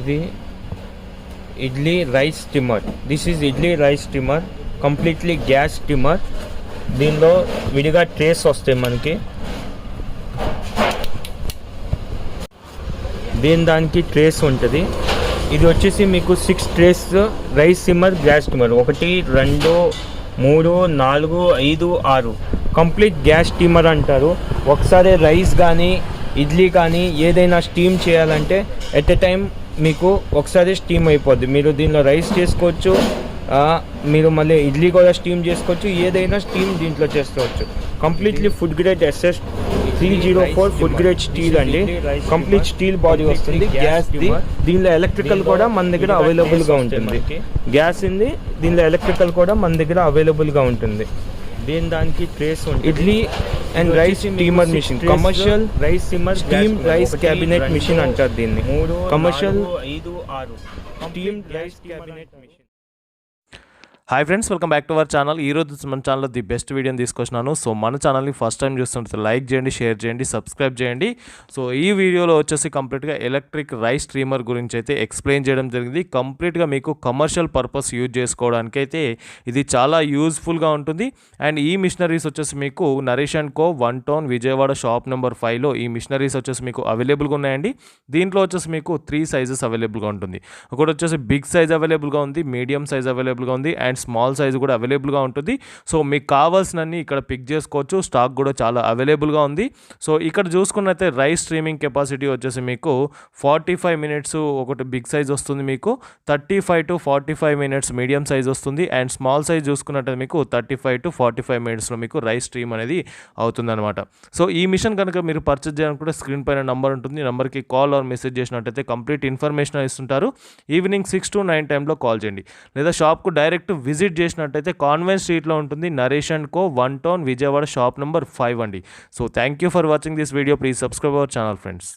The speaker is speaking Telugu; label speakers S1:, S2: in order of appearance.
S1: ఇది idli rice steamer this is idli rice steamer completely gas steamer దీనిలో విడిగా ట్రేస్ వస్తాయి మనకి. దీని దానికి ట్రేస్ ఉంటుంది. ఇది వచ్చేసి మీకు six trays rice steamer gas steamer ఒకటి రెండు మూడు నాలుగు ఐదు ఆరు. కంప్లీట్ గ్యాస్ స్టీమర్ అంటారు. ఒకసారి రైస్ కానీ ఇడ్లీ కానీ ఏదైనా స్టీమ్ చేయాలంటే ఎట్ ఎ టైం మీకు ఒకసారి స్టీమ్ అయిపోద్ది. మీరు దీనిలో రైస్ చేసుకోవచ్చు మీరు మళ్ళీ ఇడ్లీ కూడా స్టీమ్ చేసుకోవచ్చు ఏదైనా స్టీమ్ దీంట్లో చేసుకోవచ్చు. Completely food grade SS three zero four food grade steel అండి. కంప్లీట్ స్టీల్ బాడీ వస్తుంది. గ్యాస్ దీనిలో ఎలక్ట్రికల్ కూడా మన దగ్గర అవైలబుల్గా ఉంటుంది. గ్యాస్ ఉంది దీనిలో ఎలక్ట్రికల్ కూడా మన దగ్గర అవైలబుల్గా ఉంటుంది. దీని దానికి ట్రేస్ ఉంటుంది idli and rice steamer machine commercial rice steamer steam rice cabinet machine అంటారు దీన్ని కమర్షియల్ ఐదు ఆరు steam rice cabinet machine
S2: hi friends welcome back to our channel ఈ రోజు మన ఛానల్లో ది బెస్ట్ వీడియోని తీసుకొచ్చినాను. సో మన ఛానల్ని ఫస్ట్ టైం చూస్తుంటే లైక్ చేయండి షేర్ చేయండి సబ్స్క్రైబ్ చేయండి. సో ఈ వీడియోలో వచ్చేసి కంప్లీట్గా ఎలక్ట్రిక్ రైస్ స్ట్రీమర్ గురించి అయితే ఎక్స్ప్లెయిన్ చేయడం జరిగింది. కంప్లీట్గా మీకు కమర్షియల్ పర్పస్ యూజ్ చేసుకోవడానికి అయితే ఇది చాలా యూజ్ఫుల్గా ఉంటుంది. అండ్ ఈ మిషనరీస్ వచ్చేసి మీకు Naresh and co one town Vijayawada shop number ఫైవ్లో ఈ మిషనరీస్ వచ్చేసి మీకు అవైలబుల్గా ఉన్నాయండి. దీంట్లో వచ్చేసి మీకు త్రీ సైజెస్ అవైలబుల్గా ఉంటుంది. ఒకటి వచ్చేసి బిగ్ సైజ్ అవైలబుల్గా ఉంది మీడియం సైజ్ అవైలబుల్గా ఉంది. అండ్ స్మాల్ సైజ్ కూడా అవైలబుల్గా ఉంటుంది. సో మీకు కావాల్సినన్ని ఇక్కడ పిక్ చేసుకోవచ్చు. స్టాక్ కూడా చాలా అవైలబుల్గా ఉంది. సో ఇక్కడ చూసుకున్నైతే రైస్ స్ట్రీమింగ్ కెపాసిటీ వచ్చేసి మీకు ఫార్టీ ఫైవ్ మినిట్స్ ఒకటి బిగ్ సైజ్ వస్తుంది మీకు. Thirty five to forty five minutes medium size వస్తుంది. అండ్ స్మాల్ సైజ్ చూసుకున్నట్టయితే మీకు thirty five to forty five మినిట్స్లో మీకు రైస్ స్ట్రీమ్ అనేది అవుతుందన్నమాట. సో ఈ మిషన్ కనుక మీరు పర్చేజ్ చేయాలనుకుంటే స్క్రీన్ పైన నంబర్ ఉంటుంది. నెంబర్కి కాల్ ఆర్ మెసేజ్ చేసినట్టయితే కంప్లీట్ ఇన్ఫర్మేషన్ ఇస్తుంటారు. ఈవినింగ్ సిక్స్ టు నైన్ టైంలో కాల్ చేయండి. లేదా షాప్కు డైరెక్ట్ విజిట్ చేసినట్టయితే కాన్వెంట్ స్ట్రీట్లో ఉంటుంది Naresh and co one town Vijayawada shop number five అండి. So thank you for watching this video please subscribe our channel friends